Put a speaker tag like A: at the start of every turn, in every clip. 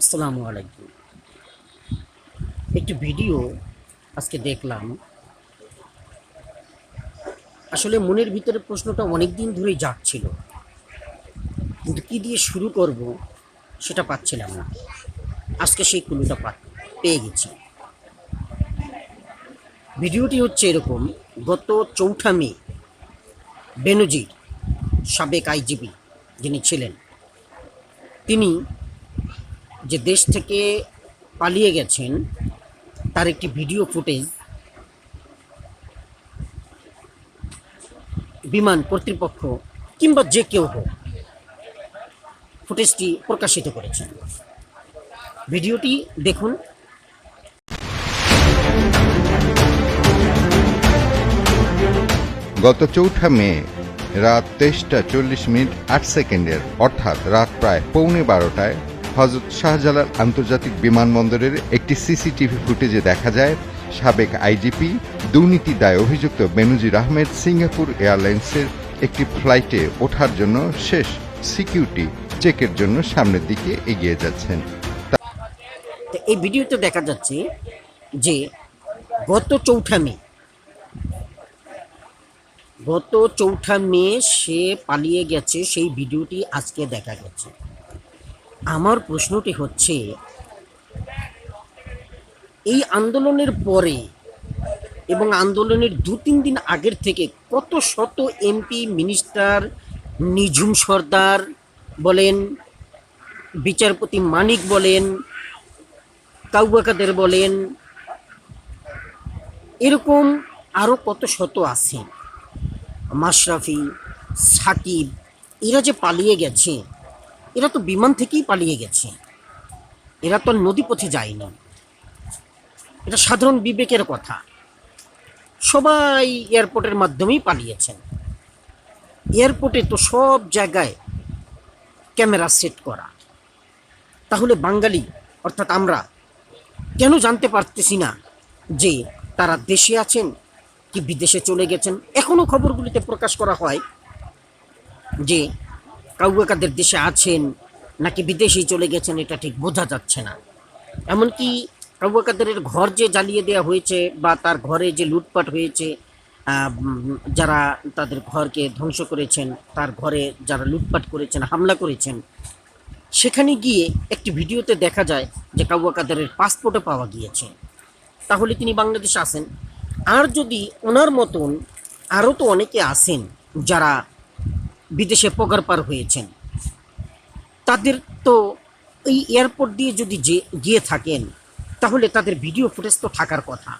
A: আসসালামু আলাইকুম। একটি ভিডিও আজকে দেখলাম। আসলে মনের ভিতরে প্রশ্নটা অনেক দিন ধরেই জাগছিল। কিন্তু কী দিয়ে শুরু করব সেটা পাচ্ছিলাম না। আজকে সেই কুলুটা পেয়ে গেছি। ভিডিওটি হচ্ছে এরকম। গত চৌঠা মে বেনজির সাবেক আইজিপি যিনি ছিলেন, তিনি যে দেশ থেকে পালিয়ে গেছেন, তার একটি ভিডিও ফুটেজ বিমান কর্তৃপক্ষ কিংবা যে কেউ হোক ফুটেজটি প্রকাশিত করেছেন। ভিডিওটি দেখুন।
B: গত চৌঠা মে রাত তেইশটা চল্লিশ মিনিট আট সেকেন্ডের, অর্থাৎ রাত প্রায় পৌনে বারোটায় হজরত শাহজালাল আন্তর্জাতিক বিমানবন্দরের একটি সিসিটিভি ফুটেজে দেখা যায়, সাবেক আইজিপি দুর্নীতি দায় অভিযুক্ত বেনুজির আহমেদ সিঙ্গাপুর এয়ারলাইন্সের একটি ফ্লাইটে ওঠার জন্য শেষ সিকিউরিটি চেকের জন্য সামনের দিকে এগিয়ে যাচ্ছেন।
A: এই ভিডিওতে দেখা যাচ্ছে যে গত চৌঠা মে, গত চৌঠা মে সে পালিয়ে গেছে, সেই ভিডিওটি আজকে দেখা গেছে। আমার প্রশ্নটি হচ্ছে, এই আন্দোলনের পরে এবং আন্দোলনের দু তিন দিন আগের থেকে কত শত এমপি, মিনিস্টার, নিঝুম সর্দার বলেন, বিচারপতি মানিক বলেন কাউবাকাদের বলেন, এরকম আরও কত শত আছে মাশরাফি, সাকিব, এরা যে পালিয়ে গেছে এরা তো বিমান থেকেই পালিয়ে গেছে। এরা তো আর নদীপথে যায়নি। এটা সাধারণ বিবেকের কথা। সবাই এয়ারপোর্টের মাধ্যমেই পালিয়েছেন। এয়ারপোর্টে তো সব জায়গায় ক্যামেরা সেট করা। তাহলে বাঙালি, অর্থাৎ আমরা, কেন জানতে পারতেছি না যে তারা দেশে আছেন কি বিদেশে চলে গেছেন? এখনও খবরগুলিতে প্রকাশ করা হয় যে কাউকাদের দেশে আছেন নাকি বিদেশেই চলে গেছেন, এটা ঠিক বোঝা যাচ্ছে না। এমনকি কাউকাদের ঘর যে জ্বালিয়ে দেওয়া হয়েছে বা তার ঘরে যে লুটপাট হয়েছে যারা তাদের ঘরকে ধ্বংস করেছেন, তার ঘরে যারা লুটপাট করেছেন, হামলা করেছেন, সেখানে গিয়ে একটি ভিডিওতে দেখা যায় যে কাউয়া কাদারের পাসপোর্টও পাওয়া গিয়েছে। তাহলে তিনি বাংলাদেশে আসেন আর যদি ওনার মতন আরও তো অনেকে আসেন যারা বিদেশে পগার পার হয়েছেন। তাদের তো এই এয়ারপোর্ট দিয়ে যদি যে গিয়ে থাকেন, তাহলে তাদের ভিডিও ফুটেজ তো থাকার কথা।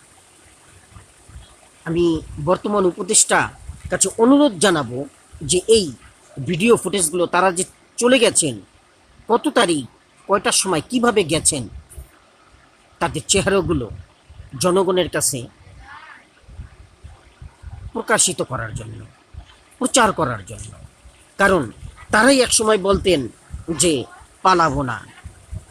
A: আমি বর্তমান উপদেষ্টা কাছে অনুরোধ জানাব যে এই ভিডিও ফুটেজগুলো তারা যে চলে গেছেন, কত তারিখ, কয়টার সময় কীভাবে গেছেন, তাদের চেহারাগুলো জনগণের কাছে প্রকাশিত করার জন্য, প্রচার করার জন্য। কারণ তারাই একসময় বলতেন যে পালাবো না।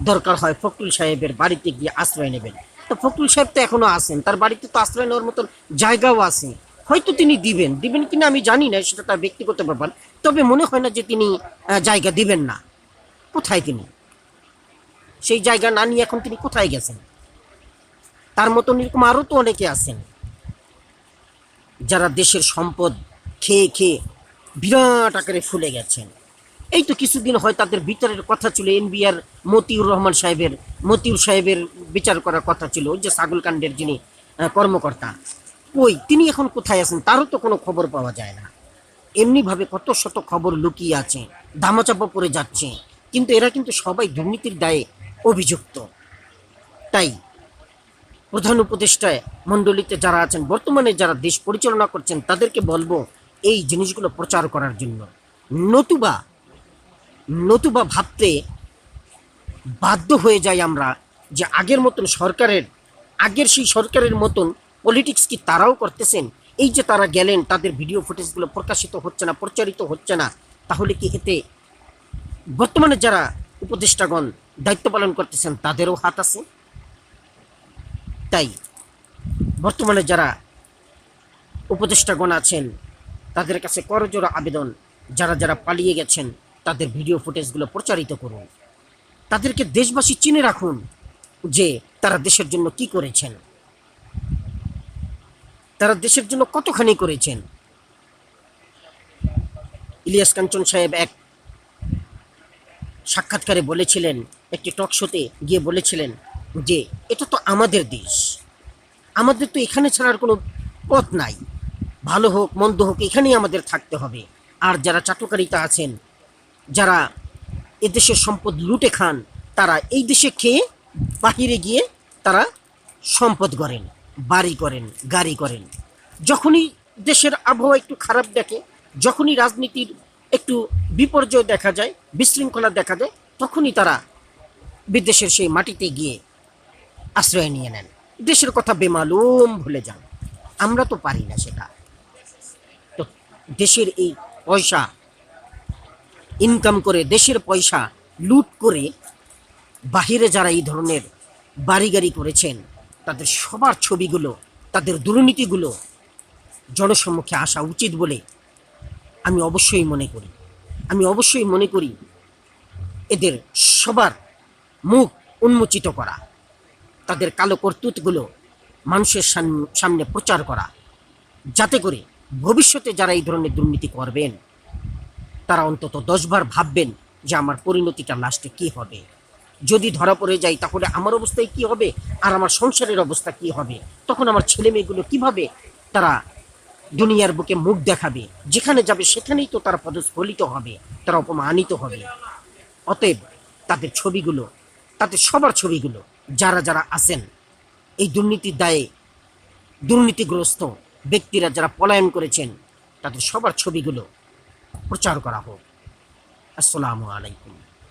A: দরকার হয় ফখরুল সাহেবের বাড়িতে গিয়ে আশ্রয় নেবেন। তো ফখরুল সাহেব তো এখনও আছেন, তার বাড়িতে তো আশ্রয় নেওয়ার মতন জায়গাও আছে। হয়তো তিনি দিবেন দিবেন কিনা আমি জানি না, সেটা তার ব্যক্তিগত ব্যাপার। তবে মনে হয় না যে তিনি জায়গা দিবেন না। কোথায় তিনি? সেই জায়গা না নিয়ে এখন তিনি কোথায় গেছেন? তার মতন এরকম আরও তো অনেকে আছেন। যারা দেশের সম্পদ খেয়ে খেয়ে বিরাট আকারে ফুলে গেছেন। এই তো কিছুদিন হয় তাদের বিচারের কথা ছিল, এনবিআর মতিউর রহমান সাহেবের, মতিউর সাহেবের বিচার করার কথা ছিল, ওই যে ছাগলকাণ্ডের যিনি কর্মকর্তা। ওই, তিনি এখন কোথায় আছেন তারও তো কোনো খবর পাওয়া যায় না। এমনিভাবে কত শত খবর লুকিয়ে আছে ধামাচাপা পড়ে যাচ্ছে, কিন্তু এরা কিন্তু সবাই দুর্নীতির দায়ে অভিযুক্ত। তাই প্রধান উপদেষ্টায় মণ্ডলীতে যারা আছেন, বর্তমানে যারা দেশ পরিচালনা করছেন, তাদেরকে বলব এই জিনিসগুলো প্রচার করার জন্য। নতুবা নতুবা ভাবতে বাধ্য হয়ে যাই আমরা যে আগের মতন সরকারের, আগের সেই সরকারের মতন পলিটিক্স কি তারাও করতেছেন? এই যে তারা গেলেন, তাদের ভিডিও ফুটেজগুলো প্রকাশিত হচ্ছে না, প্রচারিত হচ্ছে না, তাহলে কি এতে বর্তমানে যারা উপদেষ্টাগণ দায়িত্ব পালন করতেছেন, তাদেরও হাত আছে? তাই, বর্তমানে যারা উপদেষ্টাগণ আছেন তাদের কাছে করজোড়া আবেদন। যারা যারা পালিয়ে গেছেন, তাদের ভিডিও ফুটেজগুলো প্রচারিত করুন। তাদেরকে দেশবাসী চিনে রাখুন যে তারা দেশের জন্য কি করেছেন। তারা দেশের জন্য কতখানি করেছেন। ইলিয়াস কাঞ্চন সাহেব এক সাক্ষাৎকারে বলেছিলেন, একটি টক শোতে গিয়ে বলেছিলেন যে, এটা তো আমাদের দেশ। আমাদের তো এখানে ছাড়ার কোনো পথ নাই। ভালো হোক, মন্দ হোক, এখানেই আমাদের থাকতে হবে। আর যারা চাটুকারিতা আছেন, যারা এদেশের সম্পদ লুটে খান, তারা এই দেশে খেয়ে বাহিরে গিয়ে তারা সম্পদ করেন, বাড়ি করেন, গাড়ি করেন। যখনই দেশের আবহাওয়া একটু খারাপ দেখে, যখনই রাজনীতির একটু বিপর্যয় দেখা যায়, বিশৃঙ্খলা দেখা যায় তখনই তারা বিদেশের সেই মাটিতে গিয়ে আশ্রয় নিয়ে নেন। দেশের কথা বেমালুম ভুলে যান। আমরা তো পারি না সেটা। দেশের এই পয়সা ইনকাম করে দেশের পয়সা লুট করে বাহিরে যারা এই ধরনের বাড়ি গাড়ি করেছেন, তাদের সবার ছবিগুলো, তাদের দুর্নীতিগুলো জনসম্মুখে আসা উচিত বলে আমি অবশ্যই মনে করি। আমি অবশ্যই মনে করি এদের সবার মুখ উন্মোচিত করা, তাদের কালো কর্তৃত্বগুলো মানুষের সাম- সামনে প্রচার করা, যাতে করে ভবিষ্যতে যারা এই ধরনের দুর্নীতি করবেন, তারা অন্তত দশবার ভাববেন যে আমার পরিণতিটা লাস্টে কি হবে। যদি ধরা পড়ে যাই তাহলে আমার অবস্থায় কি হবে? আর আমার সংসারের অবস্থা কি হবে? তখন আমার ছেলে মেয়েগুলো কীভাবে তারা দুনিয়ার বুকে মুখ দেখাবে? যেখানে যাবে, সেখানেই তো তারা পদস্ফলিত হবে, তারা অপমানিত হবে। অতএব তাদের ছবিগুলো, তাদের সবার ছবিগুলো, যারা যারা আছেন, এই দুর্নীতির দায়ে দুর্নীতিগ্রস্ত ব্যক্তিরা যারা পলায়ন করেছেন তাদের সবার ছবিগুলো প্রচার করা হোক। আসসালামু আলাইকুম।